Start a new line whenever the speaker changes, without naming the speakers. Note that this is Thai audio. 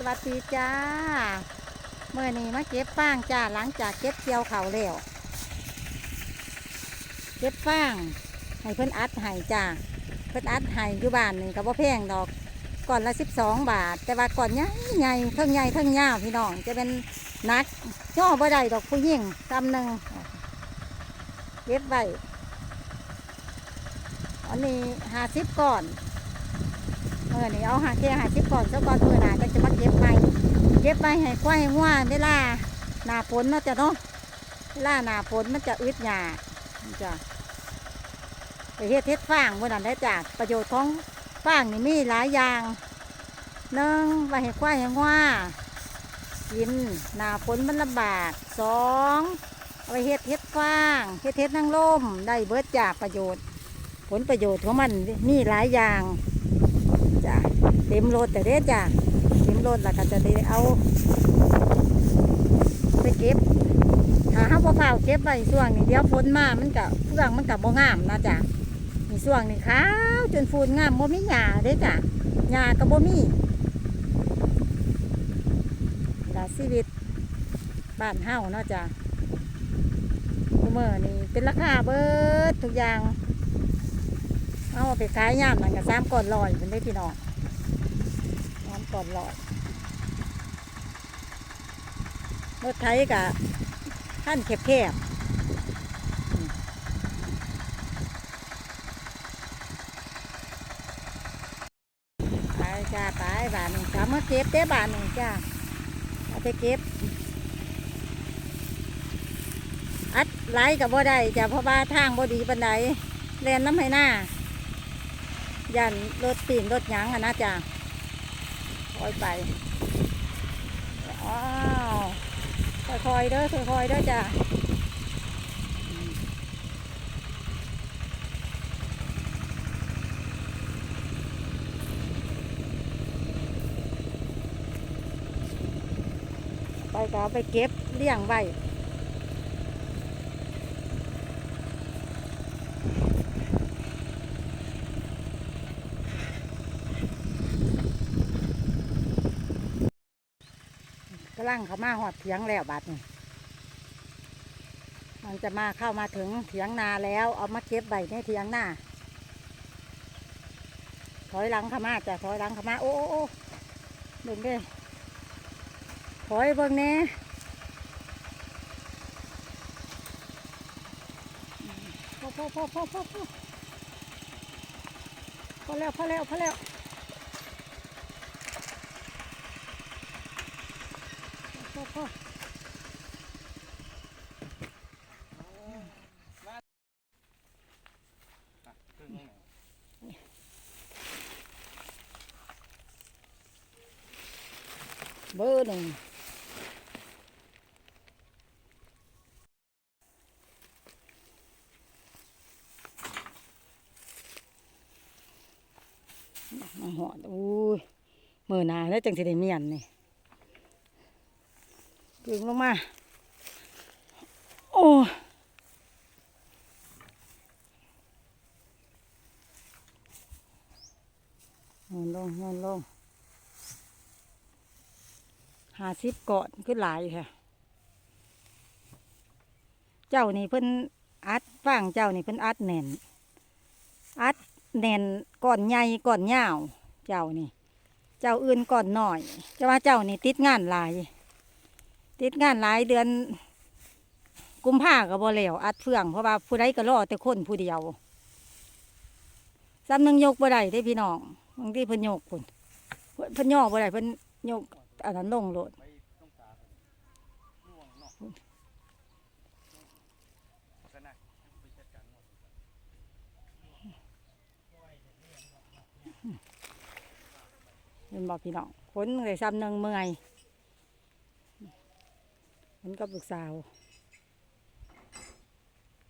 สวัสดีจ้าเมื่อนี้มาเก็บฟางจ้าหลังจากเก็บเกี่ยวเขาแล้วเก็บฟางให้เพิ่นอัดให้จ้าเพิ่นอัดให้อยู่บ้านนี่ก็บ่แพงดอกก่อนละสิบสองบาท แต่ว่าก่อนใหญ่ใหญ่เทั้งใหญ่เทั้งยาวพี่น้องจะเป็นนักย่อบ่ได้ดอกผู้ยิ่งตำหนึ่งเก็บไว้อันนี้ห้าสิบก่อน เมื่อนี้เอาหาแค่หาสิบก่อนซะก่อนเมื่อหนาจะจะมาเก็บไปเก็บไปให้ควายให้ง่วเวลาหนาฝนเนาะจ้ะเนาะเวลาหนาฝนมันจะอึดหยาจ้ะไปเฮ็ดเฮ็ดฟางเมื่อนั้นได้จ้ะประโยชน์ของฟางนี่มีหลายอย่างหนึ่งไว้ให้ควายให้ง่วกินหนาฝนมันลำบากสองเอาไปเฮ็ดเฮ็ดฟางเฮ็ดเฮ็ดนางลมได้เบิดจากประโยชน์ ผลประโยชน์ของมันมีหลายอย่าง ต็มรถแต่เด้จ้ะเต็มรถแล้วก็จะได้เอา ไปเก็บถ้าห้าพ่อเผาเก็บไว้ช่วงนี้เดี๋ยวฝนมามันก็เฟืองมันกับบ่งามนะจ้ะมีช่วงนี้ขาวจนฟูนงามบ่มีหญ้าเด้จ้ะหญ้าก็บ่มีลาชีวิตบ้านเฮาเนาะจ้ะทุกมื่อนี่เป็นราคาเบิดทุกอย่างเอาไปขายย่ามนั่นก็สามก่อนลอยเป็นได้พี่น้อง สามก่อนลอยรถไถกับท่านแคบๆไปจ้าไปบาทหนึ่งจ้ามาเก็บเต้บาทหนึ่งจ้าเอาไปเก็บ อัดไหลกับบ่ได้จ้ะเพราะว่าทางบ่ดีปันไดแลนน้ำให้หน้ายันรถตีนรถหยังอะนะจ๊ะ คอยไปอ้าวค่อยๆเด้อค่อยๆเด้อจ้ะไปก็ไปเก็บเลี้ยงไว้ กำลังเขามาหอดเถียงแล้วบัดนี่มันจะมาเข้ามาถึงเถียงนาแล้ว เอามาเก็บใบในเถียงนาถอยหลังขามาจะถอยหลังขามาโอ้โอ้โอ้เบิ่งด้ถอยเบิ่งแน่พอพอพอพอพอพอพอแล้วพอแล้วพอแล้ว พ่อพ่อเบอร์หนึ่งมาหอดอุ้ยมือนาแล้วจังสิได้เมียนนี่ กึ่งลงมา โอ้นอนลงนอนลงหาสิบก่อนขึ้นหลายค่ะ เจ้านี่เพิ่นอัดฟางเจ้านี่เพิ่นอัดแน่น อัดแน่นก่อนใหญ่ก่อนยาว เจ้านี่ เจ้าอื่นก่อนหน่อย จะว่าเจ้านี่ติดงานหลาย ติดงานหลายเดือน กุมภาก็บ่แล้วอัดเฟื่องเพราะว่าผู้ใดก็รอแต่คนผู้เดียวซ้ำนึงยกบ่ได้ได้พี่น้องบางทีเพิ่นยกพุ่นเพิ่นย่อบ่ได้เพิ่นยกอันนั้นลงโลดเป็นบอกพี่น้องฝนเลยซ้ำหนึงเมื่อย มันกับลูกสาว